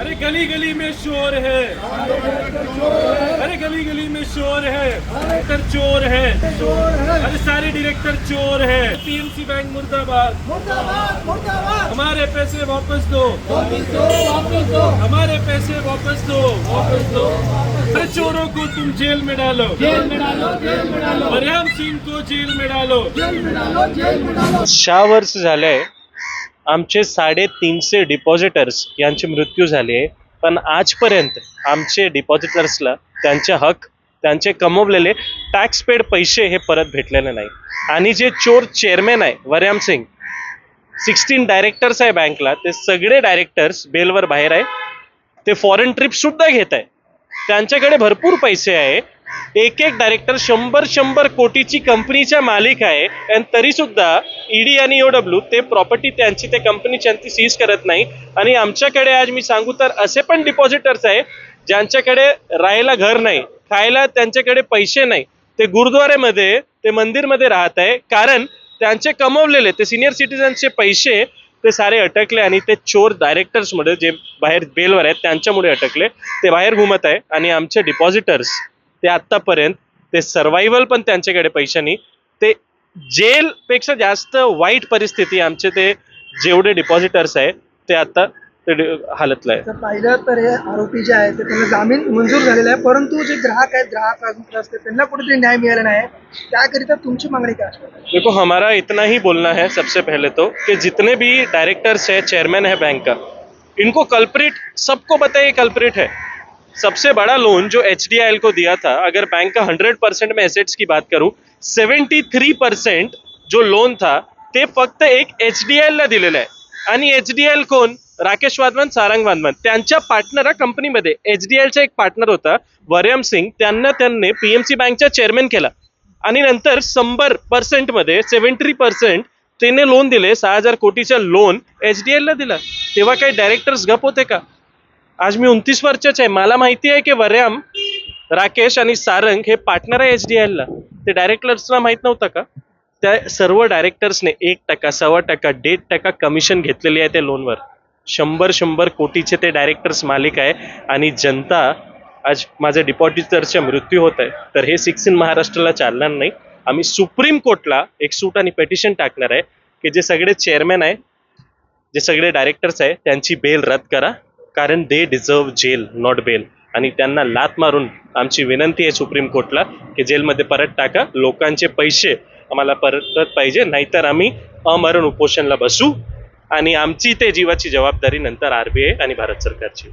अरे गली गली में शोर है। अरे गली गली में शोर है। डायरेक्टर चोर है। अरे सारे डायरेक्टर चोर है। पीएमसी बैंक मुर्दाबाद। हमारे पैसे वापस दो। वापस दो वापस दो हमारे पैसे वापस दो। वापस दो अरे चोरों को तुम जेल में डालो। जेल में डालो जेल में डालो मरियाम सिंह को जेल में डालो। जेल में डालो जेल में डालो सहा वर्ष आमचे साडेतीनशे डिपॉझिटर्स यांचे मृत्यू झाले पण आजपर्यंत आमचे डिपॉझिटर्सला त्यांचे हक त्यांचे कमवलेले टॅक्स पेड पैसे हे परत भेटलेले नाही. आणि जे चोर चेअरमॅन आहे वर्याम सिंग सिक्स्टीन डायरेक्टर्स आहे बँकला ते सगळे डायरेक्टर्स बेलवर बाहेर आहे. ते फॉरेन ट्रिपसुद्धा घेत आहे. त्यांच्याकडे भरपूर पैसे आहे. एक एक डायरेक्टर शंभर शंभर कोटीची कंपनीच्या मालिक आहे. आणि तरी सुद्धा ईडी आणि ओडब्ल्यू ते प्रॉपर्टी त्यांची त्या कंपनीची ती सीज करत नाही आणि आमच्याकडे आज मी सांगू तर असे पण डिपॉझिटर्स आहे ज्यांच्याकडे राहायला घर नाही खायला त्यांच्याकडे पैसे नाही. ते गुरुद्वारेमध्ये ते मंदिरमध्ये राहत आहे. कारण त्यांचे कमवलेले ते सिनियर सिटीजनचे पैसे ते सारे अटकले आणि ते चोर डायरेक्टर्समुळे जे बाहेर बेलवर आहेत त्यांच्यामुळे अटकले. ते बाहेर घुमत आहे आणि आमचे डिपॉझिटर्स ते आत्तापर्यंत ते सर्वायवल पण त्यांच्याकडे पैशानी ते जेलपेक्षा जास्त वाईट परिस्थिती आमचे ते जेवढे डिपॉझिटर्स आहे ते आता हालतला आहे पाहिलं तर हे आरोपी जे आहेत ते त्यांना जामीन मंजूर झालेला आहे. परंतु जे ग्राहक आहेत ग्राहक असते त्यांना कुठेतरी न्याय मिळाला नाही. त्याकरिता तुमची मागणी काय? देखो हमारा इतना ही बोलना है सबसे पहले तो कि जितने भी डायरेक्टर्स है चेयरमैन है बैंक का इनको कल्प्रिट सबको बताइए कल्प्रिट है। सबसे बड़ा लोन जो एच को दिया था अगर बैंक का हंड्रेड परसेंट में एसेट्स की बात करूं सेवन्टी थ्री पर्सेंट जो लोन था ते फक्त एक एच डी ला दिलेलं आहे. आणि एच डी एल कोण? राकेश वाधवन सारंग वाधवन. त्यांच्या पार्टनर कंपनीमध्ये एच डी एलचा एक पार्टनर होता वरयम सिंग. त्यांना त्यांनी पीएमसी बँकचा चेअरमॅन केला. आणि नंतर शंभर पर्सेंटमध्ये सेव्हन्टी पर्सेंट त्याने लोन दिले सहा हजार कोटीचं लोन एच डी ला दिला. तेव्हा काही डायरेक्टर्स गप होते का? आज मी उनतीस वर्षाचे आहे. मला माहिती आहे की वर्याम राकेश आणि सारंग हे पार्टनर आहे एच डी एलला. ते डायरेक्टर्सला माहीत नव्हतं का? त्या सर्व डायरेक्टर्सने एक टक्का सव्वा टक्का दीड टक्का कमिशन घेतलेली आहे त्या लोनवर शंभर शंभर कोटीचे ते डायरेक्टर्स मालिक आहे आणि जनता आज माझ्या डिपॉझिटरचा मृत्यू होत आहे. तर हे सिक्स इन महाराष्ट्राला चालणार नाही. आम्ही सुप्रीम कोर्टला एक सूट आणि पेटिशन टाकणार आहे की जे सगळे चेअरमॅन आहे जे सगळे डायरेक्टर्स आहे त्यांची बेल रद्द करा. कारण they deserve jail not bail आणि त्यांना लात मारून आमची विनंती आहे सुप्रीम कोर्टला की जेलमध्ये परत टाका लोकांचे पैसे आम्हाला परत पाहिजे नाहीतर आम्ही अमरण उपोषणला बसू. आणि आमची ते जीवाची जबाबदारी नंतर आरबीआय आणि भारत सरकारची.